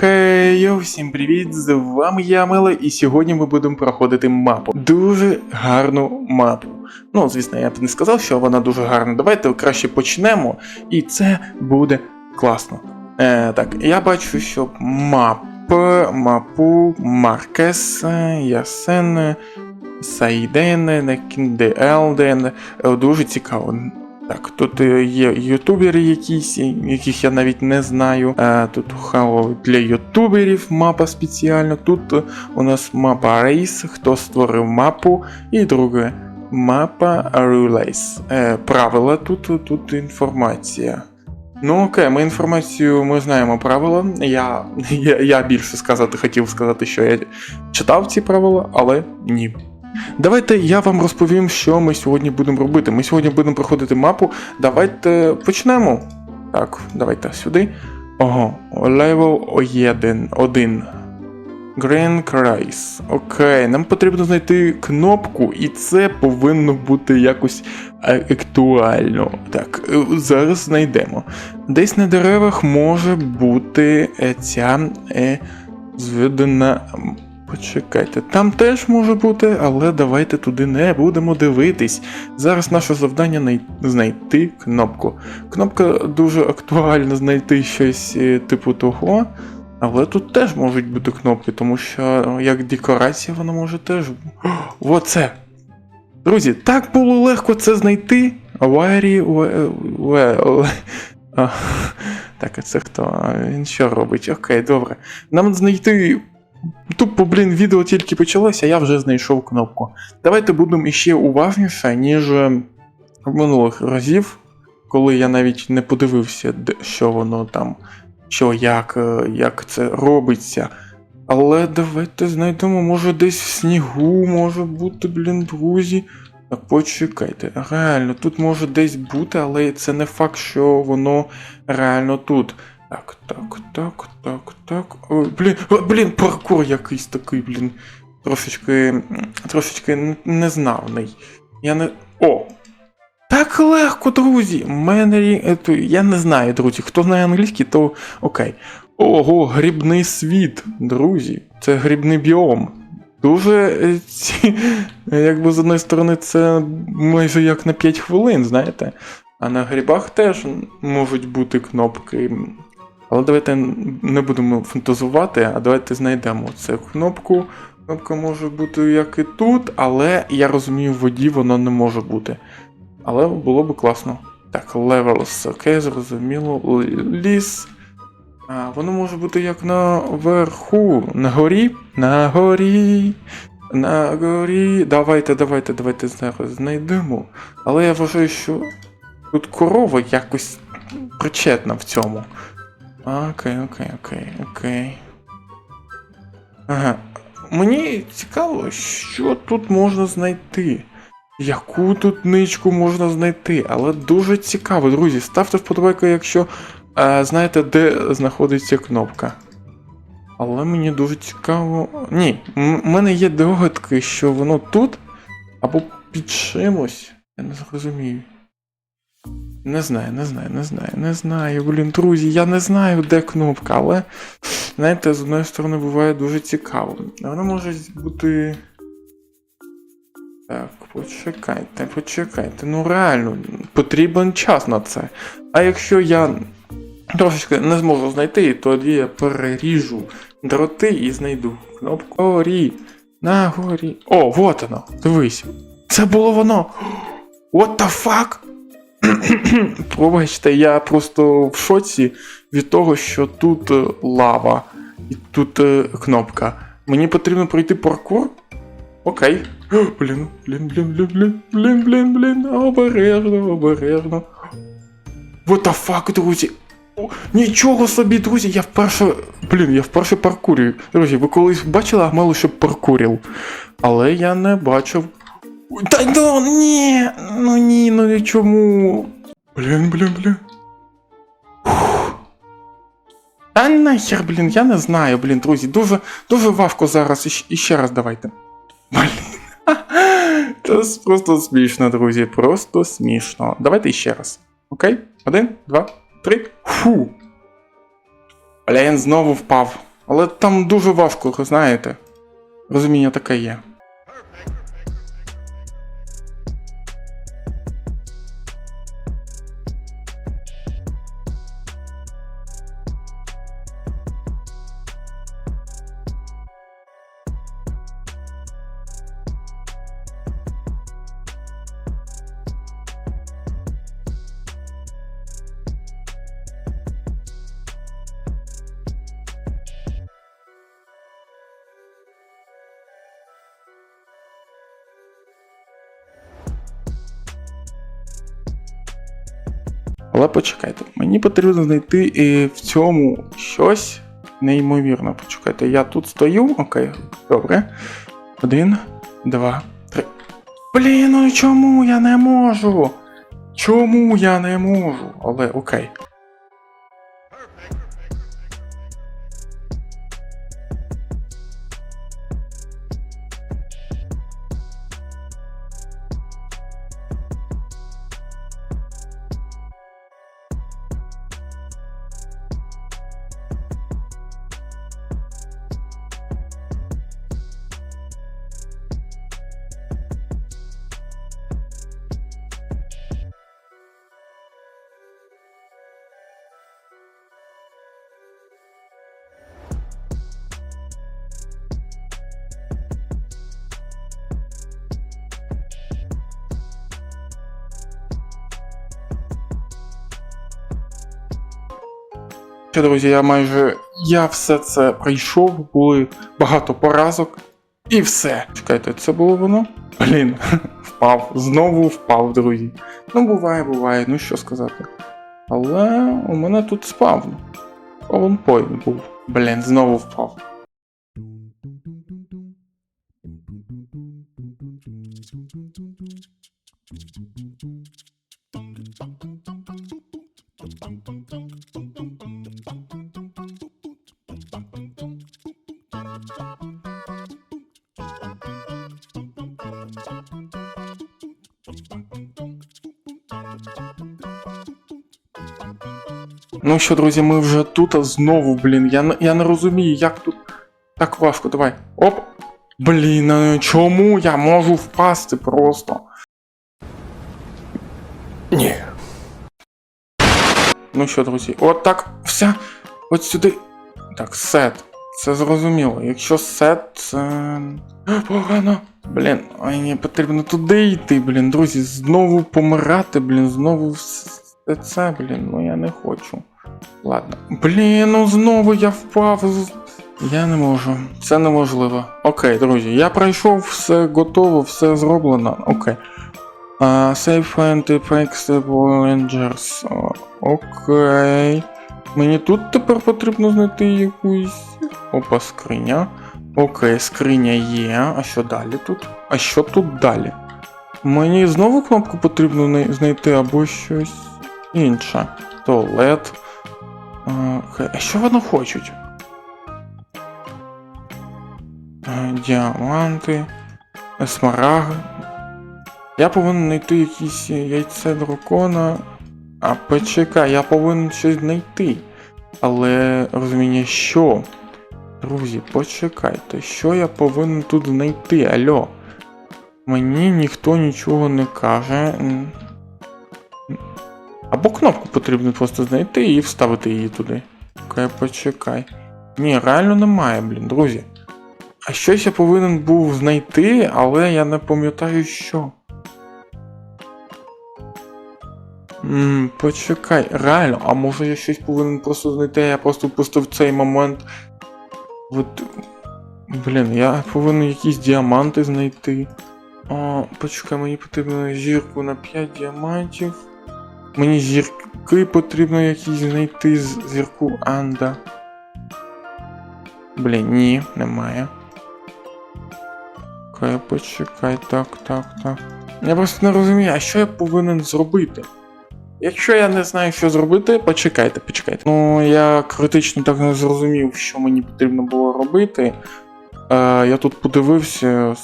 Хей, всім привіт! З вами я Мела, і сьогодні ми будемо проходити мапу. Дуже гарну мапу. Ну, звісно, я б не сказав, що вона дуже гарна. Давайте краще почнемо, і це буде класно. Е, так, я бачу, що мап, мапу, Маркес, Ясен, Сайден, Елден. Е, Дуже цікаво. Так, тут е, є ютубери якісь, яких я навіть не знаю. Е, Тут хау для ютуберів мапа спеціальна. Тут е, у нас мапа Рейс, хто створив мапу. І друге мапа. Е, Правила тут, тут інформація. Ну окей, ми інформацію ми знаємо правила. Я, я, я більше сказати хотів сказати, що я читав ці правила, але ні. Давайте я вам розповім, що ми сьогодні будемо робити. Ми сьогодні будемо проходити мапу. Давайте почнемо. Так, давайте сюди. Ого, левел 1. 1. Green Cries. Окей, нам потрібно знайти кнопку, і це повинно бути якось е, актуально. Так, е, зараз знайдемо. Десь на деревах може бути е, ця зведена. Почекайте, там теж може бути, але давайте туди не будемо дивитись. Зараз наше завдання най- знайти кнопку. Кнопка дуже актуальна знайти щось е, типу того. Але тут теж можуть бути кнопки, тому що е, як декорація вона може теж. О, Оце! Друзі, так було легко це знайти. Варі. Так, а це хто? Він що робить? Окей, добре. Нам знайти. Тупо, блін, відео тільки почалося, а я вже знайшов кнопку. Давайте будемо іще уважніше, ніж е, минулих разів, коли я навіть не подивився, що воно там що як, е, як це робиться. Але давайте знайдемо, може десь в снігу може бути, блін, друзі. Так почекайте, реально, тут може десь бути, але це не факт, що воно реально тут. Так, так, так, так, так. Ой, блін, о, блін, паркур якийсь такий, блін. Трошечки. Трошечки незнавний. Я не. О! Так легко, друзі! Мене. е, Я не знаю, друзі. Хто знає англійський, то окей. Ого, грибний світ, друзі. Це грибний біом. Дуже. е, ці- Якби з одної сторони, це майже як на 5 хвилин, знаєте. А на грибах теж можуть бути кнопки. Але давайте не будемо фантазувати, а давайте знайдемо цю кнопку. Кнопка може бути як і тут, але я розумію, в воді вона не може бути. Але було б класно. Так, levels, окей, зрозуміло. Ліс. Воно може бути як наверху. На горі. На горі. На горі. Давайте, давайте, давайте зараз знайдемо. Але я вважаю, що тут корова якось причетна в цьому. Окей, окей, окей, окей. Ага. Мені цікаво, що тут можна знайти. Яку тут ничку можна знайти, але дуже цікаво, друзі. Ставте вподобайку, якщо е, знаєте, де знаходиться кнопка. Але мені дуже цікаво. Ні, в мене є догадки, що воно тут або під чимось. Я не зрозумію. Не знаю, не знаю, не знаю, не знаю. Блін, друзі, я не знаю, де кнопка, але знаєте, з одної сторони буває дуже цікаво. Вона може бути. Так, почекайте, почекайте. Ну реально, потрібен час на це. А якщо я трошечки не зможу знайти, тоді я переріжу дроти і знайду кнопку горі. На горі. О, вот воно. Дивись. Це було воно. What the fuck? Пробачте, я просто в шоці від того, що тут е, лава і тут е, кнопка. Мені потрібно пройти паркур? Окей. Блін, блін, блін, блін, блін, блін, блін, блін, обережно, обережно. What the fuck, друзі? О, нічого собі, друзі, я вперше. Блін, я вперше паркурю. Друзі, ви колись бачили Амелу, щоб паркурив? Але я не бачив. Та ну ні! Ну ні, ну чому? Блін, блін, блін. Та нахер, блін, я не знаю, блін, друзі. Дуже, дуже важко зараз. Іщ- Іще раз давайте. Блін. Це просто смішно, друзі. Просто смішно. Давайте ще раз. Окей? Один, два, три. Фу. Блін, знову впав. Але там дуже важко, ви знаєте. Розуміння таке є. Але почекайте, мені потрібно знайти в цьому щось неймовірне. Почекайте, я тут стою, окей, добре. Один, два, три. Блін, ну чому я не можу? Чому я не можу? Але окей. Друзі, я майже. Я все це пройшов, були багато поразок. І все. Чекайте, це було воно? Блін, впав. Знову впав, друзі. Ну, буває, буває, ну що сказати. Але у мене тут спавн. Пойнт був. Блін, знову впав. Ну що, друзі, ми вже тут, а знову, блін. Я, я не розумію, як тут так важко. Давай. Оп. Блін, а чому я можу впасти просто? Ні. Ну що, друзі, от так, все. От сюди. Так, сет. Це зрозуміло. Якщо сет, це. Погано. Блін, мені потрібно туди йти, блін, друзі, знову помирати, блін, знову все це, блін, ну я не хочу. Ладно. Блін, ну знову я впав. Я не можу. Це неможливо. Окей, друзі, я пройшов, все готово, все зроблено. Окей. Uh, save and fixable Rangers. Окей. Мені тут тепер потрібно знайти якусь. Опа, скриня. Окей, скриня є. А що далі тут? А що тут далі? Мені знову кнопку потрібно знайти або щось інше. Туалет. А, що вони хочуть? Діаманти. Смараги. Я повинен знайти якісь яйце дракона. А почекай, я повинен щось знайти. Але розуміння, що? Друзі, почекайте, що я повинен тут знайти? Альо? Мені ніхто нічого не каже. Або кнопку потрібно просто знайти і вставити її туди. Окей, почекай. Ні, реально немає, блін, друзі. А щось я повинен був знайти, але я не пам'ятаю що. Ммм, почекай, реально, а може я щось повинен просто знайти, а я просто впустив цей момент. От, блін, я повинен якісь діаманти знайти. О, почекай, мені потрібно зірку на 5 діамантів. Мені зірки потрібно якісь знайти з зірку Анда. Блін, ні, немає. Окей, почекай, так, так, так. Я просто не розумію, а що я повинен зробити? Якщо я не знаю, що зробити, почекайте, почекайте. Ну, я критично так не зрозумів, що мені потрібно було робити. Е, я тут подивився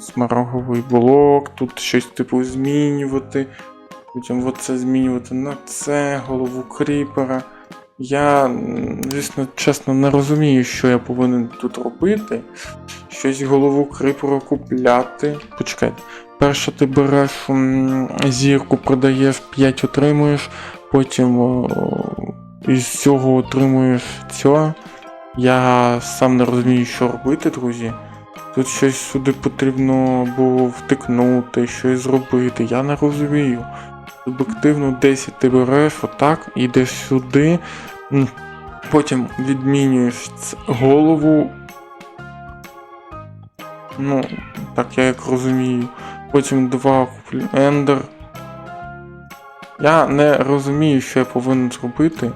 смароговий блок, тут щось типу змінювати. Потім оце змінювати на це, голову кріпера. Я, звісно, чесно, не розумію, що я повинен тут робити. Щось голову крипера купляти. Почекайте. Перше ти береш зірку, продаєш 5 отримуєш, потім о, із цього отримуєш цього. Я сам не розумію, що робити, друзі. Тут щось сюди потрібно було втикнути, щось зробити. Я не розумію. Суб'єктивно 10 ти береш отак, йдеш сюди, потім відмінюєш голову. Ну, так я як розумію. Потім два ендер. Я не розумію, що я повинен зробити.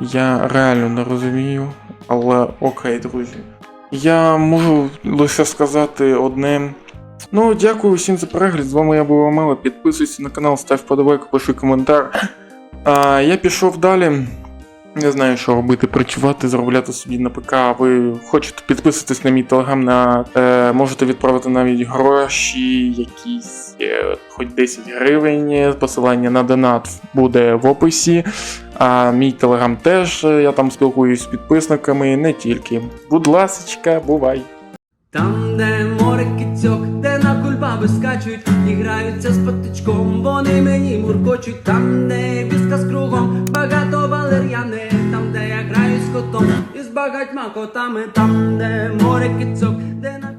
Я реально не розумію. Але окей, друзі. Я можу лише сказати одне. Ну, дякую всім за перегляд. З вами я був Омела. Підписуйся на канал, став вподобайку, пиши коментар. А, я пішов далі. Не знаю, що робити, працювати, заробляти собі на ПК. Ви хочете підписатись на мій телеграм, на, е, можете відправити навіть гроші, якісь, е, хоч 10 гривень. Посилання на донат буде в описі. А мій телеграм теж, я там спілкуюсь з підписниками, не тільки. Будь ласочка, бувай! Там, кульбаби скачуть і граються з патичком, вони мені муркочуть, там, де візка з кругом, багато валер'яни, там, де я граю з котом. І з багатьма котами, там, де море кицьок, де на